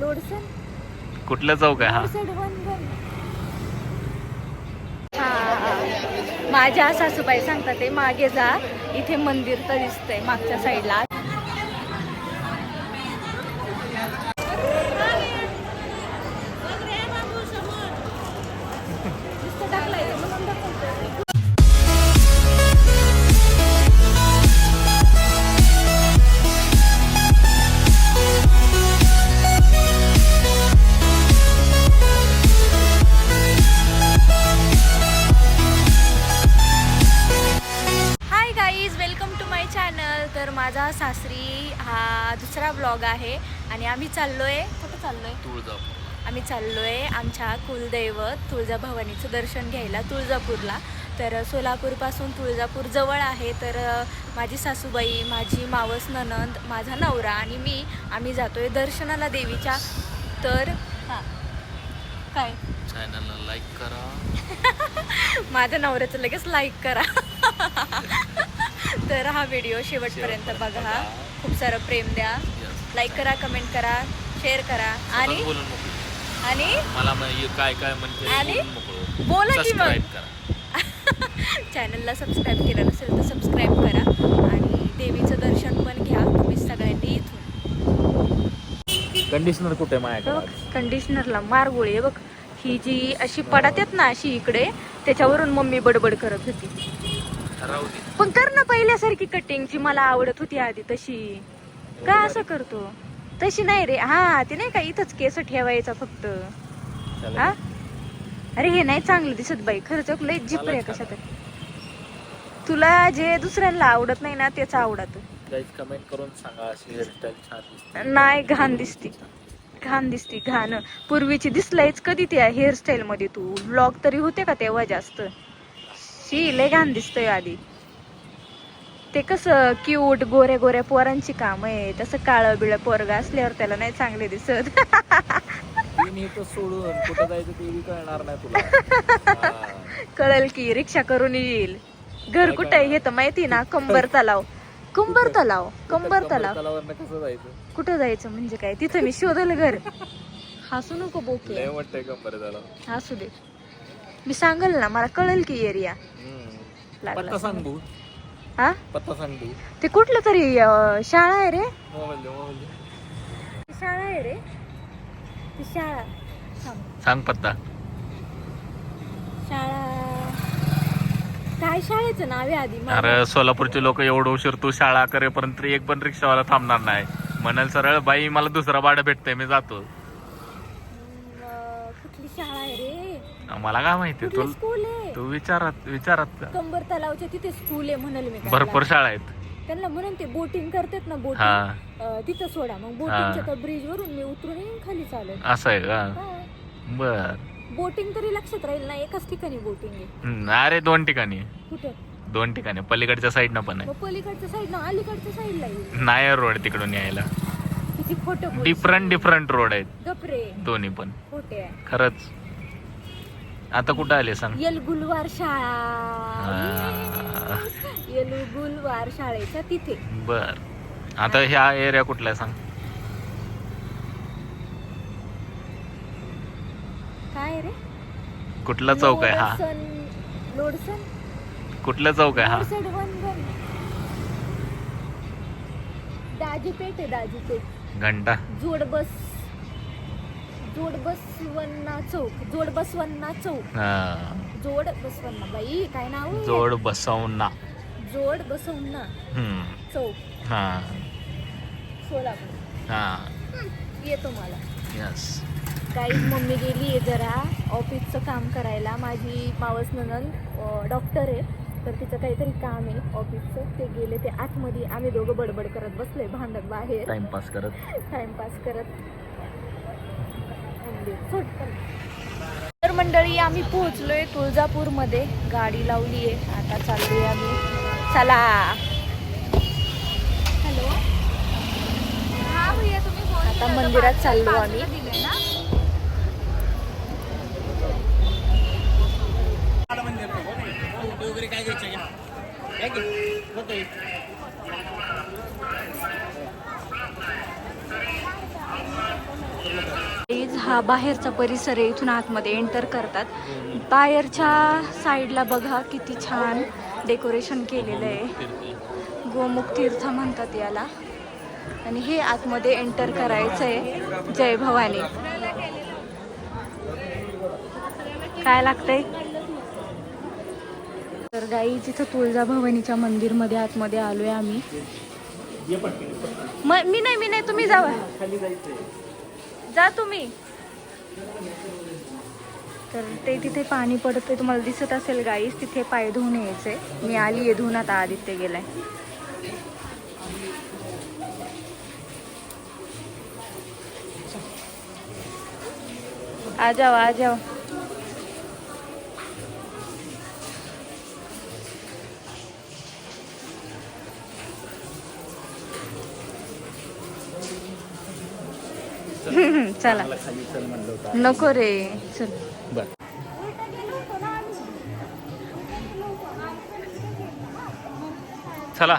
लोडसन कुठलं चौक आहे हा. माझ्या सासूबाई सांगतात ते मागे जा. इथे मंदिर तर दिसतंय मागच्या साईडला हा दुसरा ब्लॉग आहे आणि आम्ही चाललोय कुठं चाललोय? तुळजापूर आम्ही चाललोय आमच्या कुलदैवत तुळजाभवानीचं दर्शन घ्यायला तुळजापूरला. तर सोलापूरपासून तुळजापूर जवळ आहे तर माझी सासूबाई माझी मावस ननंद माझा नवरा आणि मी आम्ही जातोय दर्शनाला देवीच्या. तर हां. काय? चॅनलला लाईक करा. माझ्या नवऱ्याचं लगेच लाईक करा. तर हा व्हिडिओ शेवटपर्यंत बघा. खूप सारं प्रेम द्या. लाईक करा कमेंट करा शेअर करा. आणि बोलून मोकळं आणि मला काय काय म्हणते आणि? बोला की मग. करा. चॅनलला सबस्क्राईब केलं नसेल तर सबस्क्राईब करा. आणि देवीचं दर्शन पण घ्या तुम्ही सगळ्यांनी इथून. कंडिशनर कुठे माझ्याकडे? बघ कंडिशनरला मार गोळी आहे बघ. ही जी अशी पडत ना अशी इकडे त्याच्यावरून मम्मी बडबड करत होती. राहू दे पण कर ना पहिल्यासारखी कटिंग जी मला आवडत होती आधी तशी. का असं करतो? तशी नाही रे. हा ते नाही का इथंच केस ठेवायचा फक्त. हा? अरे हे नाही चांगलं दिसत बाई. खरंच लय जिपर आहे कशात तुला जे दुसऱ्यांना आवडत नाही ना तेच आवडत. गाईज कमेंट करून सांगा अशी हेअरस्टाईल छान दिसते नाही घाण दिसती. घाण दिसती घाण. पूर्वीची दिसलायच कधी त्या हेअरस्टाईल मध्ये तू? ब्लॉग तरी होते का तेव्हा जास्त? शी लय घाण दिसतंय आधी. ते कसं क्यूट गोऱ्या गोऱ्या पोरांची काम आहे तसं काळं बिळ पोरग असल्यावर त्याला नाही चांगले दिसत. तीन इथं सोडून कुठं जायचं ते बी कळणार नाही तुला. कळल की रिक्षा करून येईल. घर कुठं आहे हे तर माहिती ना कंबर तलाव. कंबर तलाव कंबर तलाव. कसं जायचं? कुठं जायचं म्हणजे काय? तिथं मी शोधल घर. हसू नको बोके लय वाटतंय कंबर तलाव. असू दे. मी सांगल ना मला कळेल की एरिया. लागला. पत्ता सांग भाऊ हा? पत्ता सांग भाऊ ते कुठलं तरी अं, शाळा आहे रे. मोबाईल दे मोबाईल दे. ती शाळा आहे रे. ती शाळा. थांब. सांग पत्ता. शाळा. काय शाळेचं नाव आहे आधी? मला- अरे सोलापूरचे लोक एवढं उशीर तू शाळा करेपर्यंत एक पण रिक्षावाला थांबणार नाही. म्हणाल सरळ बाई मला दुसरा भाडं भेटतंय मी जातो अं, कुठली शाळा आहे रे मला काय माहिती कुठलं तू स्कूल आहे? तू विचारात विचारात का? कंबर तलावच्या तिथे स्कूल आहे म्हणाल मी. भरपूर शाळा आहेत. त्यांना म्हणून ते बोटिंग करतात ना हा. बोटिंग तिथं सोडा. मग बोटिंगच्या त्या ब्रिज वरून मी उतरून येईन खाली चालत. असं आहे का. बर. बोटिंग तरी लक्षात राहील ना एकाच ठिकाणी बोटिंग आहे. हम्म, अरे दोन ठिकाणी. कुठं? दोन ठिकाणी. पलीकडच्या साईडनं पण मग पलीकडच्या साईडला अलीकडच्या साईडला येईल. आहे नायर रोड तिकडून यायला. किती खोटं बोलशील. डिफरंट डिफरंट रोड आहेत. गपरे. दोन्ही पण. खोटे आहे. खरंच. आता कुठं आले सांग येलगुलवार शाळा. येलगुलवार शाळेच्या तिथे. बर. आता ह्या एरिया कुठला आहे सांग? काय रे? कुठला चौक आहे? हा. लोडसन. लोडसन? कुठला चौक आहे? हा. दाजीपेठ आहे दाजीपेठ. घंटा. जोड बस जोड बसवन्ना चौक जोड बसवन्ना चौक. हा. जोड बसवन्ना बाई काय नाव आहे? जोड बसवना जोड बसवन्ना हम्म. चौक. हा. सोलापूर. हा. येतो मला. यस काही मम्मी गेली आहे जरा ऑफिसचं काम करायला. माझी मावस ननंद डॉक्टर आहे. तर तिचं काहीतरी काम आहे ऑफिसचं. ते गेले ते आतमध्ये आम्ही दोघं बडबड करत बसलोय भांडत बाहेर. टाइमपास करत. टाइमपास करत. तर मंडळी आम्ही पोहोचलोय तुळजापूरमध्ये. गाडी लावली आहे. आता चाललोय आम्ही. चला. हॅलो. हा भैया तुम्ही फोन आता मंदिरात चाललो आम्ही. दिले ना हा बाहेरचा परिसर आहे इथून आतमध्ये एंटर करतात. बाहेरच्या साईडला बघा किती छान डेकोरेशन केलेलं आहे. गोमुख तीर्थ म्हणतात याला. आणि हे आतमध्ये एंटर करायचं आहे जय भवानी. काय लागतंय? तर गाई तिथं तुळजाभवानीच्या मंदिरमध्ये आतमध्ये आलोय आम्ही. मी नाही मी नाही तुम्ही जावा. जा तुम्ही. तर ते तिथे पाणी पडतंय तुम्हाला दिसत असेल गाईस तिथे पाय धुवून यायचंय. मी आली आहे धुवून आता आदित्य गेलाय. आ जाओ आ जाओ. चला. नको रे चल. बर चला.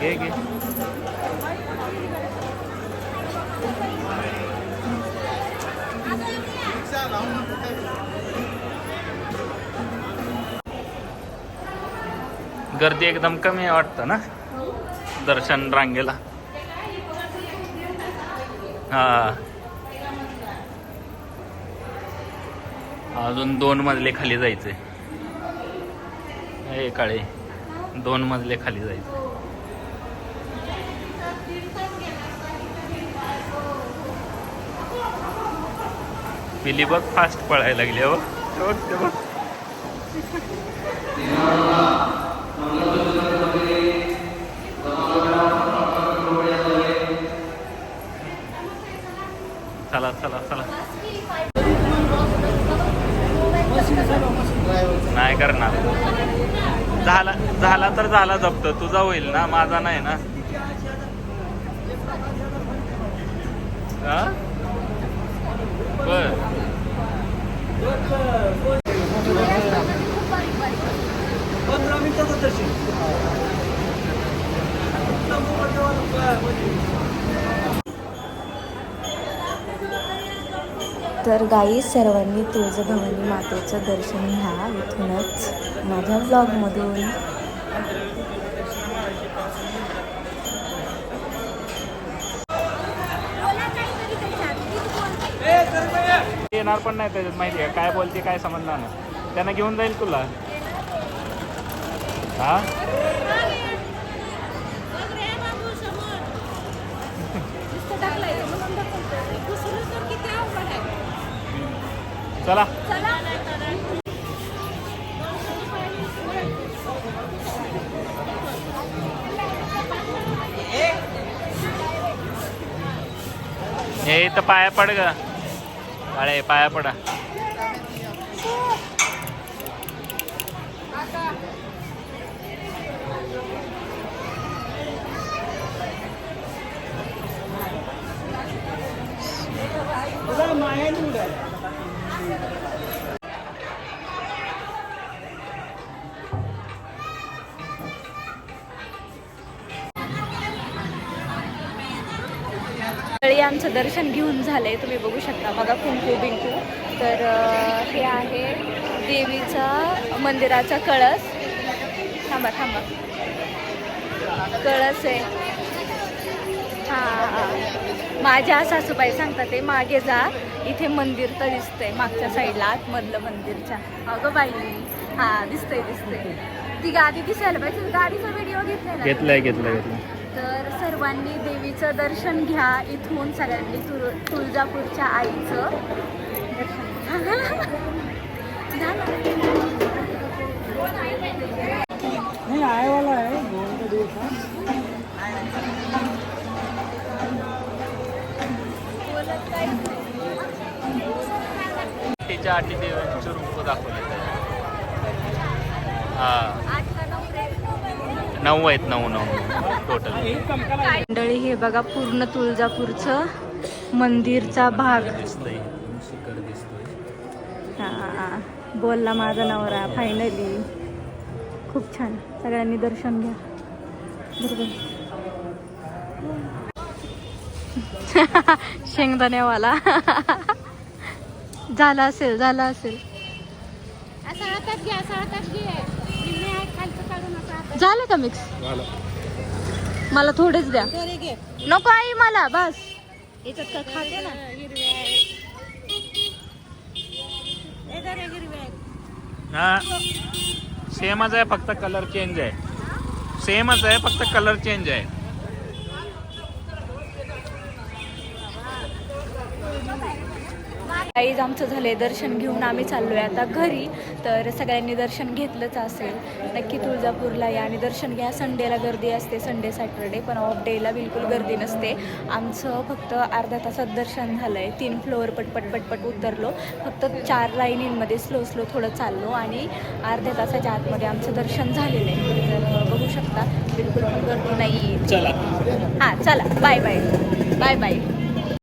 घे घे गर्दी एकदम कमी आहे वाटतं ना? दर्शन रांगेला. हा. अजून दोन मजले खाली जायचे हे काळे. दोन मजले खाली जायचं. पिली बघ फास्ट पळायला लागली हो. बघ चला चला चला. नाही करणार. झाला झाला तर झाला जप्त. तुझा होईल ना? माझा नाही ना? पंधरा बर तर गाई सर्वांनी तुळजभवानी मातेचं दर्शन घ्या इथूनच माझ्या ब्लॉगमधून येणार पण नाही त्याच्यात माहिती आहे काय बोलते काय समजणार नाही. त्यांना घेऊन जाईल तुला. हा? चला. हे इथं पाया पड ग. पाया पडा. माया आमचं दर्शन घेऊन झालंय तुम्ही बघू शकता. बघा कुंकू बिंकू. तर हे आहे देवीचा मंदिराचा कळस. थांबा थांबा. कळस आहे. हा हा. माझ्या सासूबाई सांगतात ते मागे जा इथे मंदिर तर दिसतंय मागच्या साईडला आतमधलं मंदिरच्या. अगं बाई हा दिसतंय दिसतंय. ती गादी दिसायला पाहिजे गाडीचा व्हिडिओ घेतलाय ना? घेतलंय घेतलंय घेतलंय. तर सर्वांनी देवीचं दर्शन घ्या इथून सगळ्यांनी तुळ तुळजापूरच्या आईचं. दर्शन आठी रूप दाखवले. हा. नऊ आहेत नऊ नऊ. टोटल मंडळी हे बघा पूर्ण तुळजापूरचं मंदिरचा भाग. दिसतंय. शिखर दिसतोय. हा बोलला माझा नवरा फायनली खूप छान. सगळ्यांनी दर्शन घ्या. बरोबर. शेंगदाण्यावाला. झाला असेल झाला असेल. झालं का मिक्स मला थोडेच द्या. नको आई मला बस. याच्यात का खाते ना. हा. सेमच आहे फक्त कलर चेंज आहे. सेमच आहे फक्त कलर चेंज आहे. काहीच आमचं झालंय दर्शन घेऊन आम्ही चाललोय आता घरी. तर सगळ्यांनी दर्शन घेतलंच असेल. नक्की तुळजापूरला या आणि दर्शन घ्या. संडेला गर्दी असते संडे सॅटरडे पण ऑफ डेला बिलकुल गर्दी नसते. आमचं फक्त अर्ध्या तासात दर्शन झालंय. तीन फ्लोअर पटपट पटपट उतरलो. फक्त चार लाईनींमध्ये स्लो स्लो थोडं चाललो आणि अर्ध्या तासाच्या आतमध्ये आमचं दर्शन झालेलं आहे. तर बघू शकता बिलकुल पण गर्दी नाही चला. हां चला. Bye bye bye bye